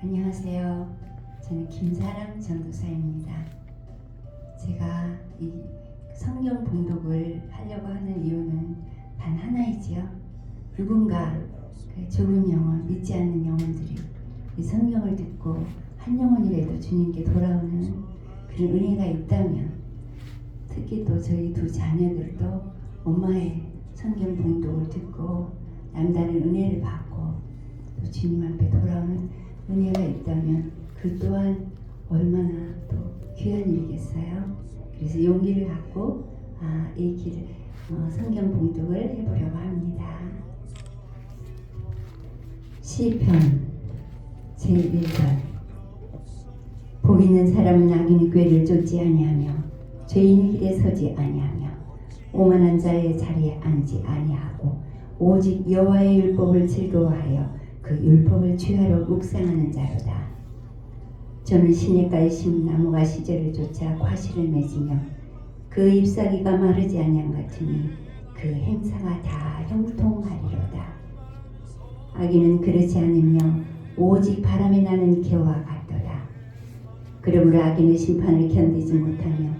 안녕하세요. 저는 김사랑 전도사입니다. 제가 이 성경 봉독을 하려고 하는 이유는 단 하나이지요. 누군가 그 좁은 영혼, 믿지 않는 영혼들이 이 성경을 듣고 한 영혼이라도 주님께 돌아오는 그런 은혜가 있다면 특히 또 저희 두 자녀들도 엄마의 성경 봉독을 듣고 남다른 은혜를 받고 또 주님 앞에 돌아오는 은혜가 있다면 그 또한 얼마나 또 귀한 일이겠어요. 그래서 용기를 갖고 아, 이 길을 어, 성경 봉독을 해보려고 합니다. 시편 제1편 복 있는 사람은 악인의 꾀를 쫓지 아니하며 죄인의 길에 서지 아니하며 오만한 자의 자리에 앉지 아니하고 오직 여호와의 율법을 즐거워하여 그 율법을 취하러 묵상하는 자로다. 저는 시냇가에 심은 나무가 시절을 쫓아 과실을 맺으며 그 잎사귀가 마르지 아니한 같으니 그 행사가 다 형통하리로다. 악인은 그렇지 않으며 오직 바람에 나는 개와 같도다. 그러므로 악인의 심판을 견디지 못하며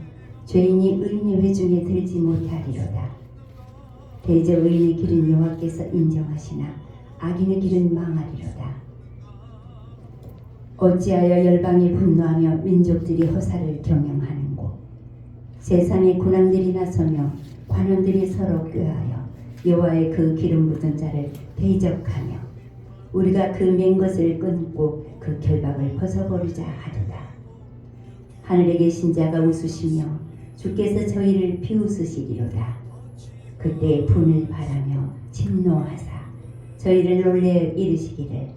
죄인이 의인의 회중에 들지 못하리로다. 대저 의인의 길은 여호와께서 인정하시나 악인의 길은 망하리로다. 어찌하여 열방이 분노하며 민족들이 허사를 경영하는고 세상의 군왕들이 나서며 관원들이 서로 꾀하여 여호와의 그 기름 묻은 자를 대적하며 우리가 그 맨 것을 끊고 그 결박을 벗어버리자 하도다. 하늘에 계신 자가 웃으시며 주께서 저희를 비웃으시리로다. 그때 분을 바라며 진노하사 저희를 놀래 이르시기를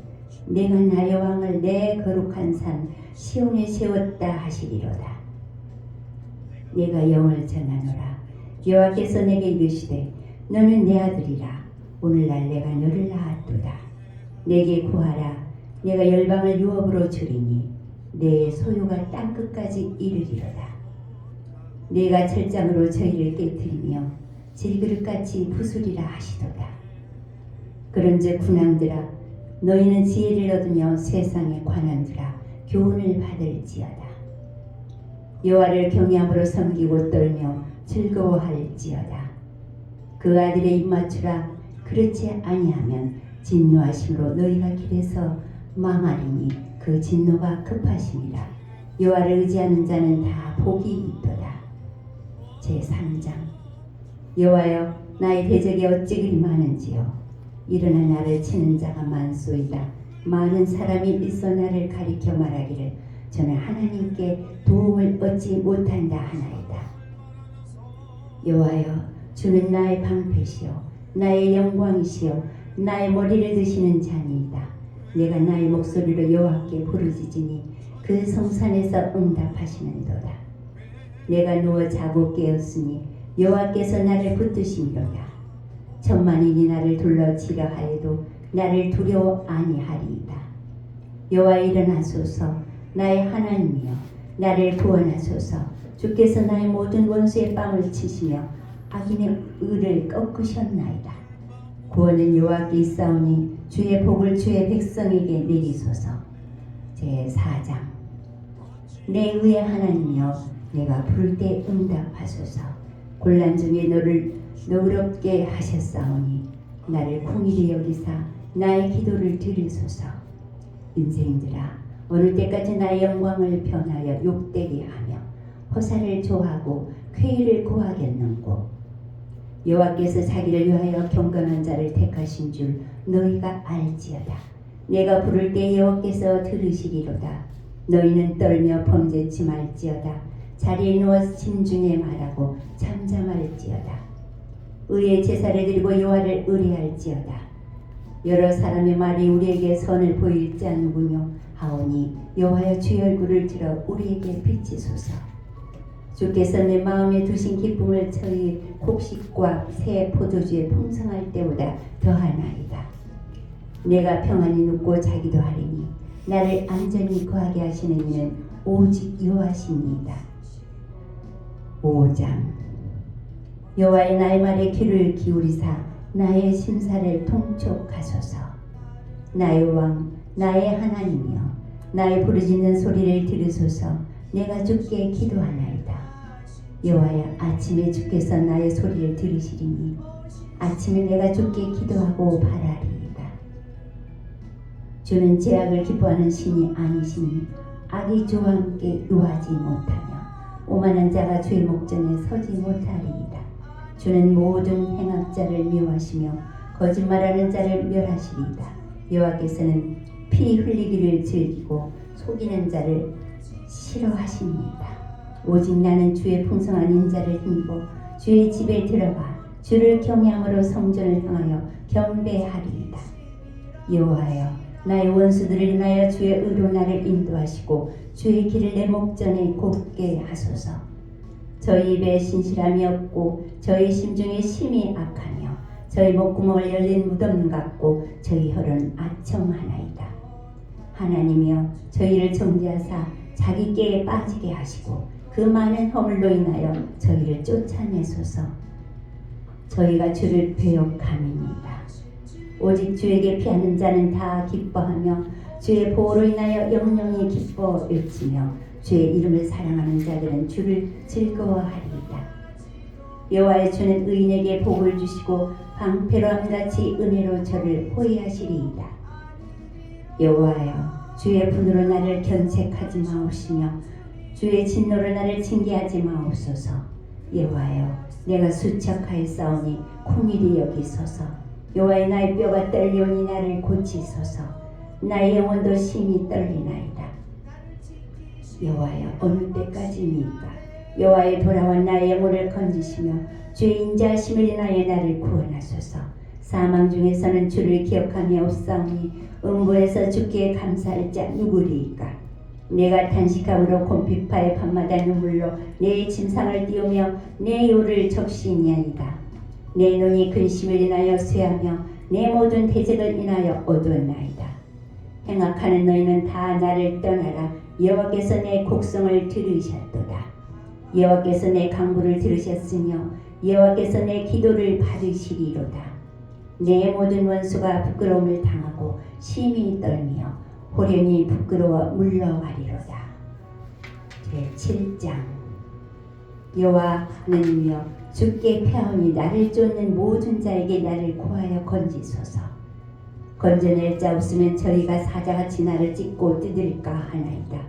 내가 나의 왕을 내 거룩한 산 시온에 세웠다 하시리로다. 내가 영을 전하노라. 여호와께서 내게 이르시되 너는 내 아들이라. 오늘날 내가 너를 낳았도다. 내게 구하라. 내가 열방을 유업으로 주리니 내 소유가 땅 끝까지 이르리로다. 내가 철장으로 저희를 깨뜨리며 질그릇같이 부수리라 하시도다. 그런즉 군왕들아 너희는 지혜를 얻으며 세상의 관원들아 교훈을 받을지어다. 여호와를 경외함으로 섬기고 떨며 즐거워할지어다. 그 아들의 입맞추라 그렇지 아니하면 진노하심으로 너희가 길에서 망하리니 그 진노가 급하심이라. 여호와를 의지하는 자는 다 복이 있도다. 제 3장 여호와여 나의 대적이 어찌 그리 많은지요 일어나 나를 치는 자가 많소이다. 많은 사람이 있어 나를 가리켜 말하기를 저는 하나님께 도움을 얻지 못한다 하나이다. 여호와여 주는 나의 방패시요 나의 영광이시요 나의 머리를 드시는 자니이다. 내가 나의 목소리로 여호와께 부르짖으니 그 성산에서 응답하시는도다. 내가 누워 자고 깨었으니 여호와께서 나를 붙드심이로다. 천만인이 나를 둘러치려 하여도 나를 두려워 아니하리이다. 여호와 일어나소서 나의 하나님이여 나를 구원하소서 주께서 나의 모든 원수의 빵을 치시며 악인의 의를 꺾으셨나이다. 구원은 여호와께 있사오니 주의 복을 주의 백성에게 내리소서. 제 4장 내 의의 하나님이여 내가 부를 때 응답하소서. 곤란 중에 너를 너그럽게 하셨사오니 나를 궁일이 여기사 나의 기도를 들으소서. 인생들아 어느 때까지 나의 영광을 변하여 욕되게 하며 허사를 조하고 쾌의를 고하겠는고. 여호와께서 자기를 위하여 경건한 자를 택하신 줄 너희가 알지어다. 내가 부를 때 여호와께서 들으시리로다. 너희는 떨며 범죄치 말지어다. 자리에 누워 심중에 말하고 잠잠할지어다 의의 제사를 드리고 여호와를 의뢰할지어다. 여러 사람의 말이 우리에게 선을 보이지 않는군요. 하오니 여호와여 주의 얼굴을 들어 우리에게 비치소서. 주께서 내 마음에 두신 기쁨을 저희 곡식과 새 포도주에 풍성할 때보다 더하나이다. 내가 평안히 눕고 자기도 하리니 나를 안전히 거하게 하시는 이는 오직 여호와시니이다. 5장 여호와의 나의 말에 귀를 기울이사 나의 심사를 통촉하소서. 나의 왕, 나의 하나님이여, 나의 부르짖는 소리를 들으소서. 내가 주께 기도하나이다. 여호와여 아침에 주께서 나의 소리를 들으시리니 아침에 내가 주께 기도하고 바라리이다. 주는 죄악을 기뻐하는 신이 아니시니 악이 주와 함께 의하지 못하며 오만한 자가 주의 목전에 서지 못하리이다 주는 모든 행악자를 미워하시며 거짓말하는 자를 멸하시리이다 여호와께서는 피 흘리기를 즐기고 속이는 자를 싫어하십니다. 오직 나는 주의 풍성한 인자를 힘입어 주의 집에 들어가 주를 경외함으로 성전을 향하여 경배하리이다. 여호와여 나의 원수들을 인하여 주의 의로 나를 인도하시고 주의 길을 내 목전에 곱게 하소서. 저희 입에 신실함이 없고 저희 심중에 심이 악하며 저희 목구멍을 열린 무덤 같고 저희 혈은 아청하나이다. 하나님이여 저희를 정죄하사 자기 께에 빠지게 하시고 그 많은 허물로 인하여 저희를 쫓아내소서 저희가 주를 배역함입니다 오직 주에게 피하는 자는 다 기뻐하며 주의 보호로 인하여 영영이 기뻐 외치며 주의 이름을 사랑하는 자들은 주를 즐거워하리이다. 여호와의 주는 의인에게 복을 주시고 방패로함 같이 은혜로 저를 호위하시리이다. 여호와여 주의 분으로 나를 견책하지 마옵시며 주의 진노로 나를 징계하지 마옵소서. 여호와여 내가 수척하여 싸우니 콩일이 여기소서. 여호와의 나의 뼈가 떨리오니 나를 고치소서. 나의 영혼도 심히 떨리나이다 여호와여 어느 때까지니까? 여호와의 돌아와 나의 영혼을 건지시며 주의 인자하심을 인하여 나를 구원하소서. 사망 중에서는 주를 기억하며 없사오니 음부에서 주께 감사할 자 누구리이까? 내가 탄식함으로 곰피파의 밤마다 눈물로 내 침상을 띄우며 내 요를 적시니아이다. 내 눈이 근심을 인하여 쇠하며 내 모든 대적을 인하여 어두웠나이다. 행악하는 너희는 다 나를 떠나라 여호와께서 내 곡성을 들으셨도다. 여호와께서 내 강구를 들으셨으며 여호와께서 내 기도를 받으시리로다. 내 모든 원수가 부끄러움을 당하고 심히 떨며 호련히 부끄러워 물러가리로다. 제7장. 여호와 하나님이여 주께 패하오니 나를 쫓는 모든 자에게 나를 구하여 건지소서 건져낼 자 없으면 저희가 사자같이 나를 찢고 뜯을까 하나이다.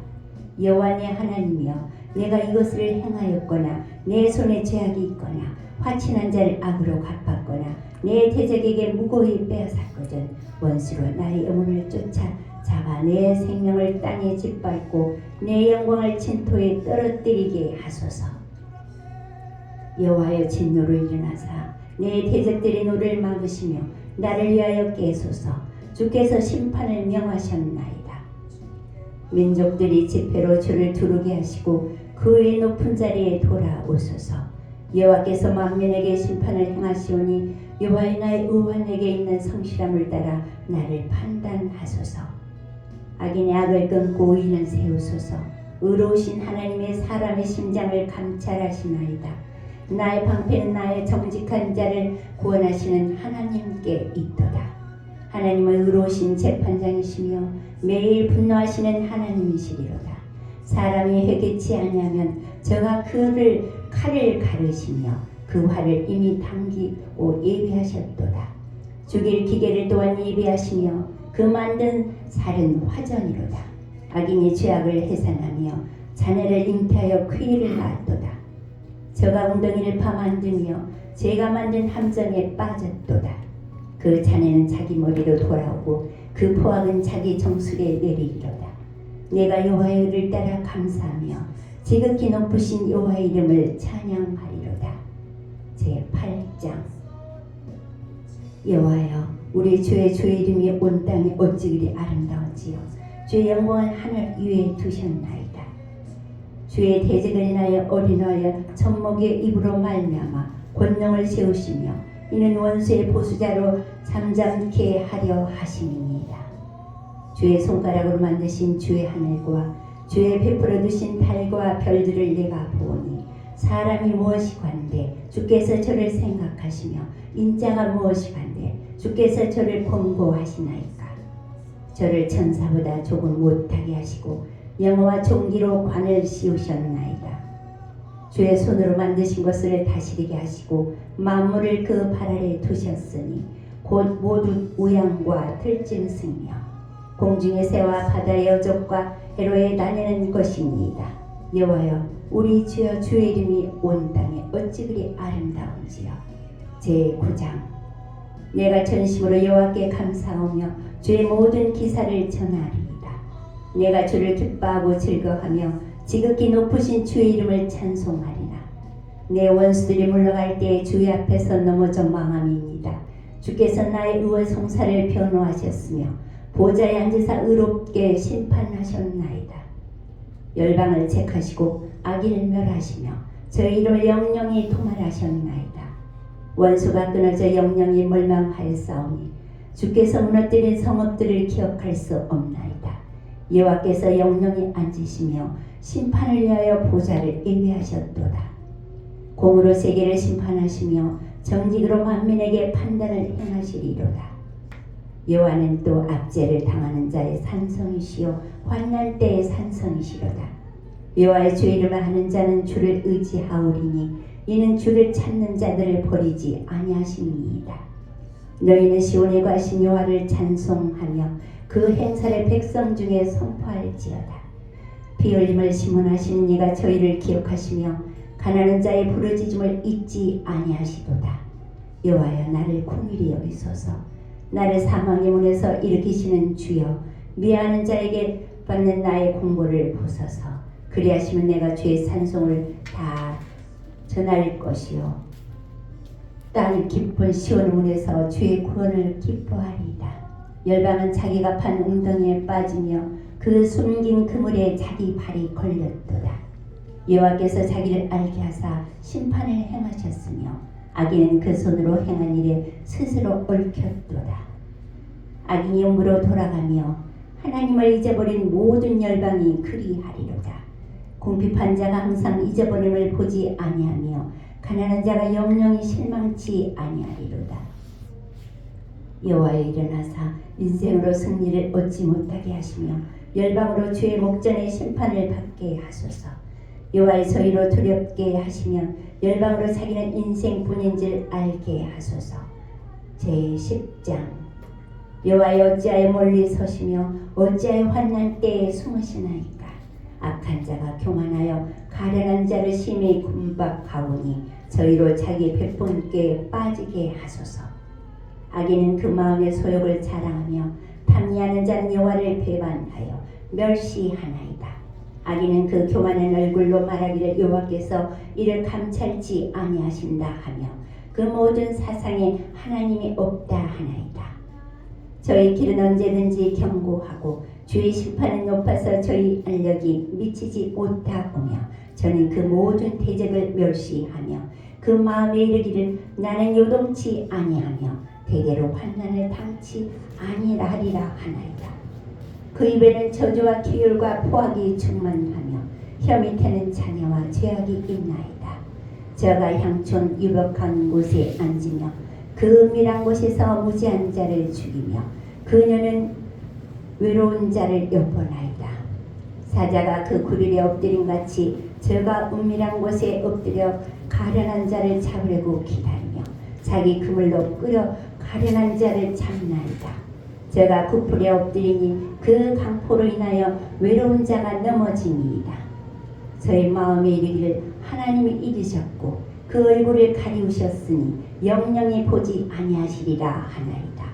여호와 내 하나님이여 내가 이것을 행하였거나 내 손에 죄악이 있거나 화친한 자를 악으로 갚았거나 내 대적에게 무고히 빼앗았거든 원수로 나의 영혼을 쫓아 잡아 내 생명을 땅에 짓밟고 내 영광을 진토에 떨어뜨리게 하소서. 여호와여 진노로 일어나사 내 대적들의 노를 막으시며 나를 위하여 깨소서. 주께서 심판을 명하셨나이다. 민족들이 집회로 주를 두르게 하시고 그의 높은 자리에 돌아오소서. 여호와께서 만민에게 심판을 행하시오니 여호와의 나의 의원에게 있는 성실함을 따라 나를 판단하소서. 악인의 악을 끊고 의는 세우소서. 의로우신 하나님의 사람의 심장을 감찰하시나이다 나의 방패는 나의 정직한 자를 구원하시는 하나님께 있도다 하나님은 의로우신 재판장이시며 매일 분노하시는 하나님이시리로다 사람이 회개치 아니하면 저가 그를 칼을 가르시며 그 화를 이미 당기고 예비하셨도다. 죽일 기계를 또한 예비하시며 그 만든 살은 화전이로다. 악인이 죄악을 해산하며 자네를 잉태하여 쾌를 낳았도다. 저가 웅덩이를 파 만들며 제가 만든 함정에 빠졌도다. 그 자네는 자기 머리로 돌아오고 그 포악은 자기 정수리에 내리리로다. 내가 여호와의 의를 따라 감사하며 지극히 높으신 여호와의 이름을 찬양하리로다. 제 8장 여호와여 우리 주의 주의 이름이 온 땅에 어찌 그리 아름다운지요 주의 영광을 하늘 위에 두셨나이다. 주의 대적을 인하여 어린아이여 천목의 입으로 말미암아 권능을 세우시며 이는 원수의 보수자로 잠잠케 하려 하심이니이다. 주의 손가락으로 만드신 주의 하늘과 주의 베풀어 두신 달과 별들을 내가 보니 사람이 무엇이 관대? 주께서 저를 생각하시며 인자가 무엇이 관대? 주께서 저를 권고하시나이까? 저를 천사보다 조금 못하게 하시고 영어와 종기로 관을 씌우셨나이다. 주의 손으로 만드신 것을 다스리게 하시고 만물을 그 발 아래 두셨으니 곧 모두 우양과 들짐승이며 공중의 새와 바다의 어족과 해로에 다니는 것입니다. 여호와여 우리 주여 주의 이름이 온 땅에 어찌 그리 아름다운지요. 제 9장 내가 전심으로 여호와께 감사하며 주의 모든 기사를 전하리이다. 내가 주를 기뻐하고 즐거하며 지극히 높으신 주의 이름을 찬송하리라. 내 원수들이 물러갈 때에 주의 앞에서 넘어져 망함이니이다. 주께서 나의 의와 성사를 변호하셨으며 보좌에 앉으사 의롭게 심판하셨나이다. 열방을 책하시고 악인을 멸하시며 저의 이름을 영영히 도말하셨나이다. 원수가 끊어져 영영이 멸망하였사오니 주께서 무너뜨린 성읍들을 기억할 수 없나이다. 여호와께서 영영히 앉으시며 심판을 위하여 보좌를 예비하셨도다. 공으로 세계를 심판하시며 정직으로 만민에게 판단을 행하시리로다. 여호와는 또 압제를 당하는 자의 산성이시요 환난 때의 산성이시로다. 여호와의 주 이름을 하는 자는 주를 의지하오리니 이는 주를 찾는 자들을 버리지 아니하심이니이다. 너희는 시온에 가신 여호와를 찬송하며 그 행사를 백성 중에 선포할지어다. 피 흘림을 심문하시는 이가 저희를 기억하시며 가난한 자의 부르짖음을 잊지 아니하시도다. 여호와여 나를 궁일이 여기소서. 나를 사망의 문에서 일으키시는 주여 미안한 자에게 받는 나의 공고를 보소서. 그리하시면 내가 주의 산송을 다 전할 것이요. 땅 깊은 시온 문에서 주의 구원을 기뻐하리이다. 열방은 자기가 판 웅덩이에 빠지며 그 숨긴 그물에 자기 발이 걸렸도다. 여호와께서 자기를 알게 하사 심판을 행하셨으며 악인은 그 손으로 행한 일에 스스로 얽혔도다. 악인이 영으로 돌아가며 하나님을 잊어버린 모든 열방이 그리하리로다. 궁핍한 자가 항상 잊어버림을 보지 아니하며 가난한 자가 영영이 실망치 아니하리로다. 여호와여 일어나사 인생으로 승리를 얻지 못하게 하시며 열방으로 주의 목전의 심판을 받게 하소서. 여호와의 저희로 두렵게 하시며 열방으로 자기는 인생뿐인 줄 알게 하소서. 제 10장 여호와여 어찌하여 멀리 서시며 어찌하여 환난 때에 숨으시나이까 악한 자가 교만하여 가련한 자를 심히 군박하오니 저희로 자기 백분께 빠지게 하소서. 악인은 그 마음의 소욕을 자랑하며 탐리하는 자는 여호와를 배반하여 멸시하나이다. 악인은 그 교만한 얼굴로 말하기를 여호와께서 이를 감찰지 아니하신다 하며 그 모든 사상에 하나님이 없다 하나이다. 저희 길은 언제든지 경고하고 주의 심판은 높아서 저희 알력이 미치지 못하오며 저는 그 모든 대적을 멸시하며 그 마음에 이르기를 나는 요동치 아니하며 대대로 환난을 당치 아니하리라 하나이다. 그 입에는 저주와 기율과 포악이 충만하며 혀 밑에는 자녀와 죄악이 있나이다. 저가 향촌 유력한 곳에 앉으며 그 은밀한 곳에서 무지한 자를 죽이며 그녀는 외로운 자를 엿보나이다. 사자가 그 굴일에 엎드림 같이 저가 은밀한 곳에 엎드려 가련한 자를 잡으려고 기다리며 자기 그물로 끌어 가련한 자를 잡나이다. 저가 구풀에 엎드리니 그 강포로 인하여 외로운 자가 넘어지니이다. 저의 마음에 이르기를 하나님이 잊으셨고 그 얼굴을 가리우셨으니 영영이 보지 아니하시리라 하나이다.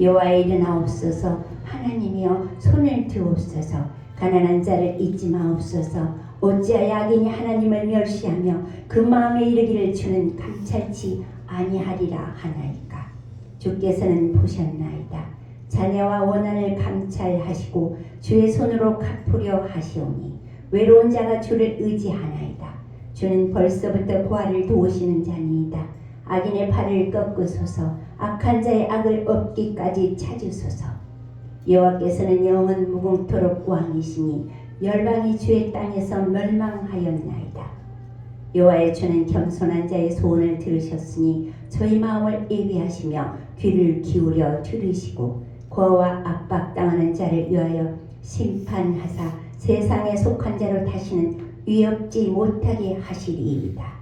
여호와의 일어나옵소서 하나님이여 손을 드옵소서 가난한 자를 잊지 마옵소서 어찌하여 악인이 하나님을 멸시하며 그 마음에 이르기를 주는 감찰치 아니하리라 하나이까 주께서는 보셨나이다. 자녀와 원한을 감찰하시고 주의 손으로 갚으려 하시오니 외로운 자가 주를 의지하나이다. 주는 벌써부터 부활을 도우시는 자니이다. 악인의 팔을 꺾으소서. 악한 자의 악을 없기까지 찾으소서. 여호와께서는 영원 무궁토록 왕이시니 열방이 주의 땅에서 멸망하였나이다. 여호와의 주는 겸손한 자의 소원을 들으셨으니 저희 마음을 예비하시며 귀를 기울여 들으시고 고아와 압박당하는 자를 위하여 심판하사 세상에 속한 자로 다시는 위협지 못하게 하시리이다.